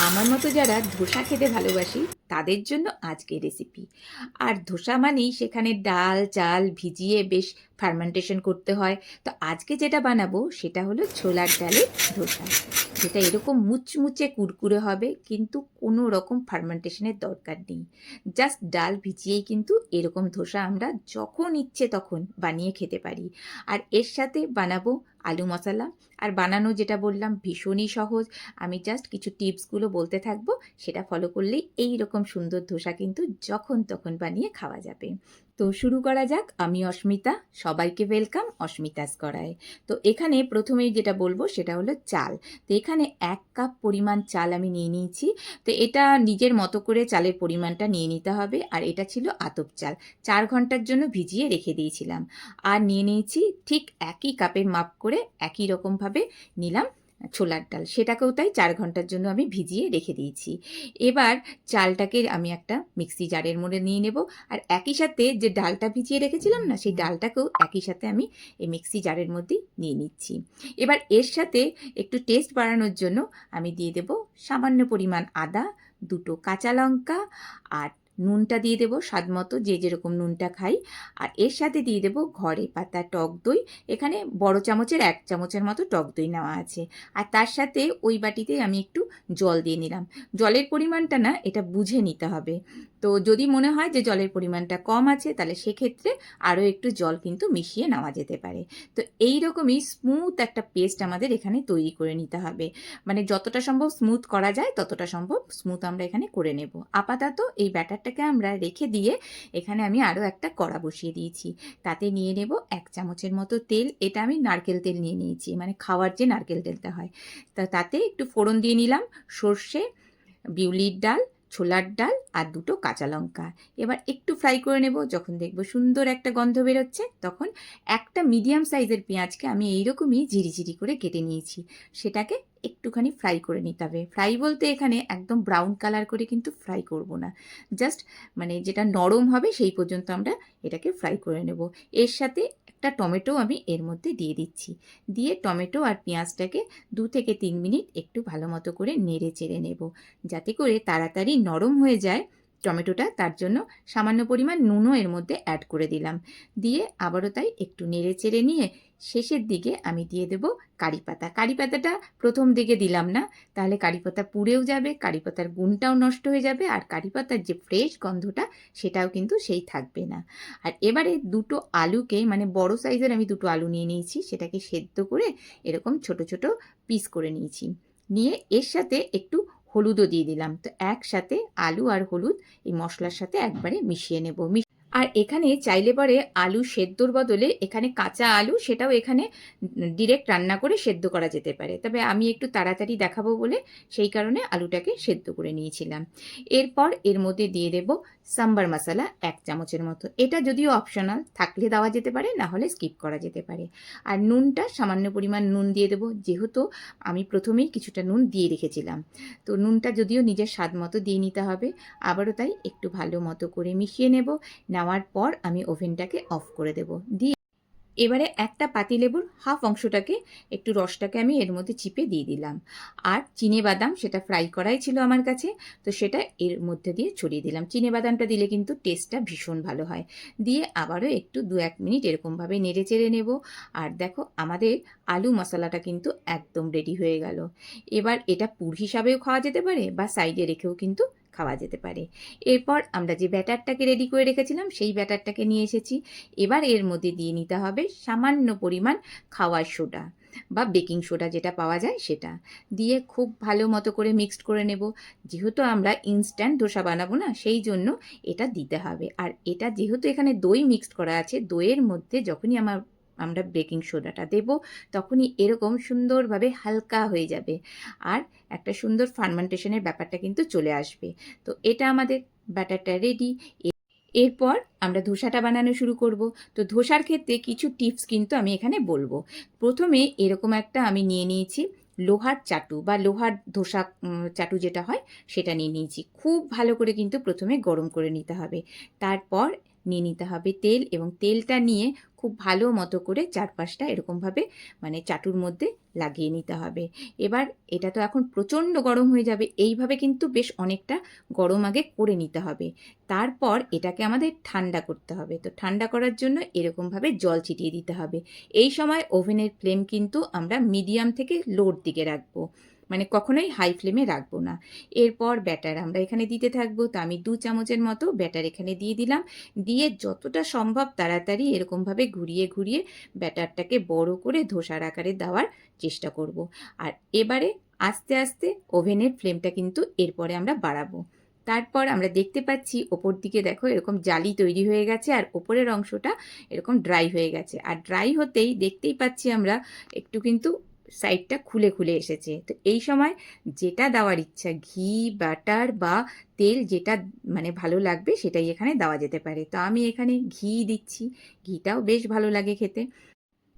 আমার মতো যারা ধোসা খেতে ভালোবাসি তাদের জন্য আজকের রেসিপি আর ধোসা মানেই সেখানে ডাল, চাল ভিজিয়ে বেশ ফার্মেন্টেশন করতে হয়। তো আজকে যেটা বানাবো সেটা হলো ছোলার ডালের ধোসা। যেটা এরকম মুচমুচে কুরকুরে হবে, কিন্তু কোনো রকম ফার্মেন্টেশনের দরকার নেই। জাস্ট ডাল ভিজিয়েই কিন্তু এরকম ধোসা আমরা যখন ইচ্ছে তখন বানিয়ে খেতে পারি। আর এর সাথে বানাবো আলু মশলা। আর বানানো যেটা বললাম ভীষণই সহজ। আমি জাস্ট কিছু টিপসগুলো বলতে থাকব, সেটা ফলো করলেই এই রকম সুন্দর ধোসা কিন্তু যখন তখন বানিয়ে খাওয়া যাবে। তো শুরু করা যাক, আমি অস্মিতা, সবাইকে ওয়েলকাম অস্মিতাস করায় তো এখানে প্রথমেই যেটা বলব সেটা হলো চাল। তো এখানে এক কাপ পরিমাণ চাল আমি নিয়ে নিয়েছি। তো এটা নিজের মতো করে চালের পরিমাণটা নিয়ে নিতে হবে আর এটা ছিল আতপ চাল। চার ঘণ্টার জন্য ভিজিয়ে রেখে দিয়েছিলাম। আর নিয়ে নিয়েছি ঠিক একই কাপের মাপ করে একই রকমভাবে নিলাম। ছোলার ডাল। সেটাকেও তাই চার ঘণ্টার জন্য আমি ভিজিয়ে রেখে দিয়েছি। এবার চালটাকে আমি একটা মিক্সি জারের মধ্যে নিয়ে নেব। আর একই সাথে যে ডালটা ভিজিয়ে রেখেছিলাম না, সেই ডালটাকেও একই সাথে আমি এই মিক্সি জারের মধ্যে নিয়ে নিচ্ছি। এবার এর সাথে একটু টেস্ট বাড়ানোর জন্য আমি দিয়ে দেব সামান্য পরিমাণ আদা, দুটো কাঁচা লঙ্কা আর নুনটা দিয়ে দেবো স্বাদ মতো, যে যেরকম নুনটা খাই। আর এর সাথে দিয়ে দেবো ঘরে পাতা টক দই। এখানে বড় চামচের এক চামচের মতো টক দই নেওয়া আছে। আর তার সাথে ওই বাটিতে আমি একটু জল দিয়ে নিলাম। জলের পরিমাণটা না, এটা বুঝে নিতে হবে। তো যদি মনে হয় যে জলের পরিমাণটা কম আছে, তাহলে সেক্ষেত্রে আরও একটু জল কিন্তু মিশিয়ে নেওয়া যেতে পারে। তো এই রকমই স্মুথ একটা পেস্ট আমাদের এখানে তৈরি করে নিতে হবে। মানে যতটা সম্ভব স্মুথ করা যায়, ততটা সম্ভব স্মুথ আমরা এখানে করে নেব। আপাতত এই ব্যাটারটাকে আমরা রেখে দিয়ে এখানে আমি আরও একটা কড়া বসিয়ে দিয়েছি। তাতে নিয়ে নেব এক চামচের মতো তেল, এটা আমি নারকেল তেল নিয়ে নিয়েছি মানে খাওয়ার যে নারকেল তেলটা হয়। তা তাতে একটু ফোড়ন দিয়ে নিলাম, সর্ষে, বিউলির ডাল, ছোলার ডাল আর দুটো কাঁচা লঙ্কা। এবার একটু ফ্রাই করে নেব, যখন দেখব সুন্দর একটা গন্ধ বেরোচ্ছে, তখন একটা মিডিয়াম সাইজের পেঁয়াজকে আমি এইরকমই ঝিরিঝিরি করে কেটে নিয়েছি। সেটাকে একটুখানি ফ্রাই করে নিতে হবে। ফ্রাই বলতে এখানে একদম ব্রাউন কালার করে কিন্তু ফ্রাই করব না। জাস্ট মানে যেটা নরম হবে সেই পর্যন্ত আমরা এটাকে ফ্রাই করে নেব। এর সাথে একটা টমেটো আমি এর মধ্যে দিয়ে দিচ্ছি। দিয়ে টমেটো আর পেঁয়াজটাকে দু থেকে তিন মিনিট একটু ভালো মতো করে নেড়ে চেড়ে নেব। যাতে করে তাড়াতাড়ি নরম হয়ে যায় টমেটোটা তার জন্য সামান্য পরিমাণ নুনও এর মধ্যে অ্যাড করে দিলাম। দিয়ে আবারও তাই একটু নেড়ে চেড়ে নিয়ে শেষের দিকে আমি দিয়ে দেব কারি পাতা। কারি পাতাটা প্রথম দিকে দিলাম না, তাহলে কারি পাতা পুড়েও যাবে, কারি পাতার গুণটাও নষ্ট হয়ে যাবে, আর কারি পাতার যে ফ্রেশ গন্ধটা সেটাও কিন্তু সেই থাকবে না। আর এবারে দুটো আলুকে মানে বড় সাইজের আমি দুটো আলু নিয়ে নিয়েছি, সেটাকে সেদ্ধ করে এরকম ছোট ছোট পিস করে নিয়েছি। নিয়ে এর সাথে একটু হলুদও দিয়ে দিলাম। তো একসাথে আলু আর হলুদ এই মশলার সাথে একবারে মিশিয়ে নেব। আর এখানে চাইলে পরে আলু সেদ্ধর বদলে এখানে কাঁচা আলু সেটাও এখানে ডিরেক্ট রান্না করে সেদ্ধ করা যেতে পারে। তবে আমি একটু তাড়াতাড়ি দেখাবো বলে সেই কারণে আলুটাকে সেদ্ধ করে নিয়েছিলাম। এরপর এর মধ্যে দিয়ে দেব সাম্বার মশলা এক চামচের মতো। এটা যদিও অপশনাল থাকলে দেওয়া যেতে পারে, না হলে স্কিপ করা যেতে পারে। আর নুনটা সামান্য পরিমাণ নুন দিয়ে দেবো, যেহেতু আমি প্রথমেই কিছুটা নুন দিয়ে রেখেছিলাম। তো নুনটা যদিও নিজের স্বাদ মতো দিয়ে নিতে হবে, আবারও তাই একটু ভালো মতো করে মিশিয়ে নেব। নেওয়ার পর আমি ওভেনটাকে অফ করে দেব। দিয়ে এবারে একটা পাতিলেবুর হাফ অংশটাকে, একটু রসটাকে আমি এর মধ্যে চিপে দিয়ে দিলাম। আর চিনে বাদাম সেটা ফ্রাই করাই ছিল আমার কাছে, তো সেটা এর মধ্যে দিয়ে ছড়িয়ে দিলাম। চিনে বাদামটা দিলে কিন্তু টেস্টটা ভীষণ ভালো হয়। দিয়ে আবারও একটু দু এক মিনিট এরকমভাবে নেড়ে চেড়ে নেব। আর দেখো আমাদের আলু মশলাটা কিন্তু একদম রেডি হয়ে গেল। এবার এটা পুর হিসাবেও খাওয়া যেতে পারে বা সাইডে রেখেও কিন্তু খাওয়া যেতে পারে। এরপর আমরা যে ব্যাটারটাকে রেডি করে রেখেছিলাম, সেই ব্যাটারটাকে নিয়ে এসেছি। এবার এর মধ্যে দিয়ে নিতে হবে সামান্য পরিমাণ খাওয়ার সোডা বা বেকিং সোডা যেটা পাওয়া যায় সেটা। দিয়ে খুব ভালো মতো করে মিক্সড করে নেব। যেহেতু আমরা ইনস্ট্যান্ট ধোসা বানাবো না, সেই জন্য এটা দিতে হবে। আর এটা যেহেতু এখানে দই মিক্সড করা আছে, দইয়ের মধ্যে যখনই আমার আমরা বেকিং সোডাটা দেব, তখনই এরকম সুন্দরভাবে হালকা হয়ে যাবে। আর একটা সুন্দর ফার্মেন্টেশনের ব্যাপারটা কিন্তু চলে আসবে। তো এটা আমাদের ব্যাটারটা রেডি। এরপর আমরা ধোসাটা বানানো শুরু করব। তো ধোসার ক্ষেত্রে কিছু টিপস কিন্তু আমি এখানে বলব। প্রথমে এরকম একটা আমি নিয়ে নিয়েছি লোহার চাটু বা লোহার ধোসা চাটু যেটা হয় সেটা নিয়ে নিয়েছি। খুব ভালো করে কিন্তু প্রথমে গরম করে নিতে হবে। তারপর নিয়ে নিতে হবে তেল এবং তেলটা নিয়ে খুব ভালো মতো করে চারপাশটা এরকমভাবে মানে চাটুর মধ্যে লাগিয়ে নিতে হবে। এবার এটা তো এখন প্রচণ্ড গরম হয়ে যাবে, এইভাবে কিন্তু বেশ অনেকটা গরম আগে করে নিতে হবে। তারপর এটাকে আমাদের ঠান্ডা করতে হবে। তো ঠান্ডা করার জন্য এরকমভাবে জল ছিটিয়ে দিতে হবে। এই সময় ওভেনের ফ্লেম কিন্তু আমরা মিডিয়াম থেকে লোর দিকে রাখব। মানে কখনোই হাই ফ্লেমে রাখব না। এরপর ব্যাটার আমরা এখানে দিতে থাকব। তো আমি দু চামচের মতো ব্যাটার এখানে দিয়ে দিলাম। দিয়ে যতটা সম্ভব তাড়াতাড়ি এরকমভাবে ঘুরিয়ে ঘুরিয়ে ব্যাটারটাকে বড় করে ধোসার আকারে দেওয়ার চেষ্টা করব। আর এবারে আস্তে আস্তে ওভেনের ফ্লেমটা কিন্তু এরপরে আমরা বাড়াবো তারপর আমরা দেখতে পাচ্ছি ওপর দিকে দেখো এরকম জালি তৈরি হয়ে গেছে আর ওপরের অংশটা এরকম ড্রাই হয়ে গেছে আর ড্রাই হতেই দেখতেই পাচ্ছি আমরা একটু কিন্তু সাইডটা খুলে খুলে এসেছে। তো এই সময় যেটা দেওয়ার ইচ্ছা, ঘি বাটার বা তেল যেটা মানে ভালো লাগবে সেটাই এখানে দেওয়া যেতে পারে। তো আমি এখানে ঘি দিচ্ছি। ঘিটাও বেশ ভালো লাগে খেতে।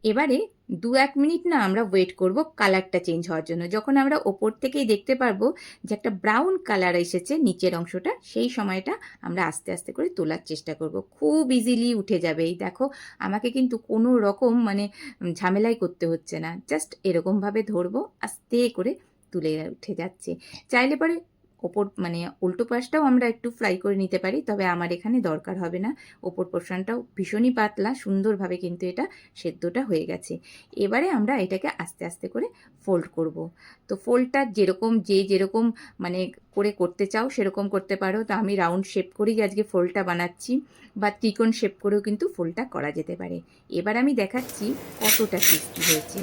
এবারে দু এক মিনিট না আমরা ওয়েট করব কালারটা চেঞ্জ হওয়ার জন্য। যখন আমরা ওপর থেকেই দেখতে পারব যে একটা ব্রাউন কালার এসেছে নিচের অংশটা, সেই সময়টা আমরা আস্তে আস্তে করে তোলার চেষ্টা করব। খুব ইজিলি উঠে যাবে। এই দেখো, আমাকে কিন্তু কোনো রকম মানে ঝামেলাই করতে হচ্ছে না। জাস্ট এরকমভাবে ধরবো, আস্তে করে তুলে উঠে যাচ্ছে। চাইলে পরে ওপর মানে উল্টো পাশটাও আমরা একটু ফ্রাই করে নিতে পারি, তবে আমার এখানে দরকার হবে না। ওপর পোর্শনটাও ভীষণই পাতলা, সুন্দরভাবে কিন্তু এটা সেদ্ধটা হয়ে গেছে। এবারে আমরা এটাকে আস্তে আস্তে করে ফোল্ড করব। তো ফোল্ডটা যেরকম, যে যেরকম মানে করে করতে চাও সেরকম করতে পারো। তো আমি রাউন্ড শেপ করেই আজকে ফোল্ডটা বানাচ্ছি, বা ত্রিকোণ শেপ করেও কিন্তু ফোল্ডটা করা যেতে পারে। এবার আমি দেখাচ্ছি কতটা ক্রিস্পি হয়েছে।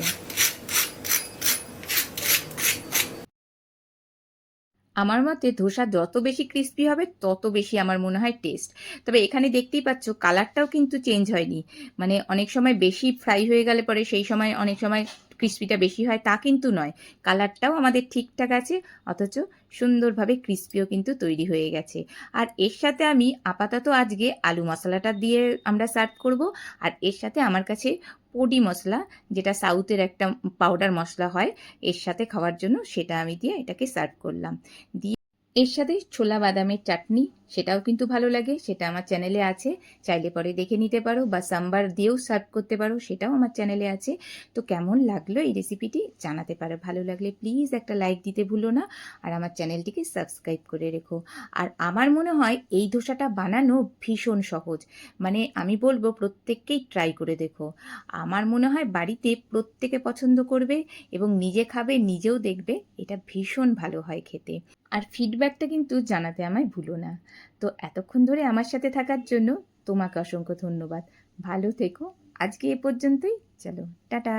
আমার মতে ধোসা যত বেশি ক্রিস্পি হবে, তত বেশি আমার মনে হয় টেস্ট তবে এখানে দেখতেই পাচ্ছ কালারটাও কিন্তু চেঞ্জ হয়নি। মানে অনেক সময় বেশি ফ্রাই হয়ে গেলে পরে সেই সময় অনেক সময় ক্রিস্পিটা বেশি হয়, তা কিন্তু নয়। কালারটাও আমাদের ঠিকঠাক আছে, অথচ সুন্দরভাবে ক্রিস্পিও কিন্তু তৈরি হয়ে গেছে। আর এর সাথে আমি আপাতত আজকে আলু মশলাটা দিয়ে আমরা সার্ভ করব। আর এর সাথে আমার কাছে পডি মশলা, যেটা সাউথের একটা পাউডার মশলা হয়, এর সাথে খাওয়ার জন্য সেটা আমি দিয়ে এটাকে সার্ভ করলাম। দিয়ে এর সাথে ছোলা বাদামের চাটনি, সেটাও কিন্তু ভালো লাগে, সেটা আমার চ্যানেলে আছে। চাইলে পরে দেখে নিতে পারো বা সাম্বার দিয়েও সার্ভ করতে পারো, সেটাও আমার চ্যানেলে আছে। তো কেমন লাগল এই রেসিপিটি জানাতে পারো। ভালো লাগলে প্লিজ একটা লাইক দিতে ভুলো না আর আমার চ্যানেলটিকে সাবস্ক্রাইব করে রেখো। আর আমার মনে হয় এই ধোসাটা বানানো ভীষণ সহজ। মানে আমি বলব প্রত্যেককেই ট্রাই করে দেখো। আমার মনে হয় বাড়িতে প্রত্যেকে পছন্দ করবে এবং নিজে খাবে, নিজেও দেখবে। এটা ভীষণ ভালো হয় খেতে। আর ফিডব্যাকটা কিন্তু জানাতে আমায় ভুলো না। তো এতক্ষণ ধরে আমার সাথে থাকার জন্য তোমাকে অসংখ্য ধন্যবাদ। ভালো থেকো। আজকে এ পর্যন্তই। চলো, টাটা।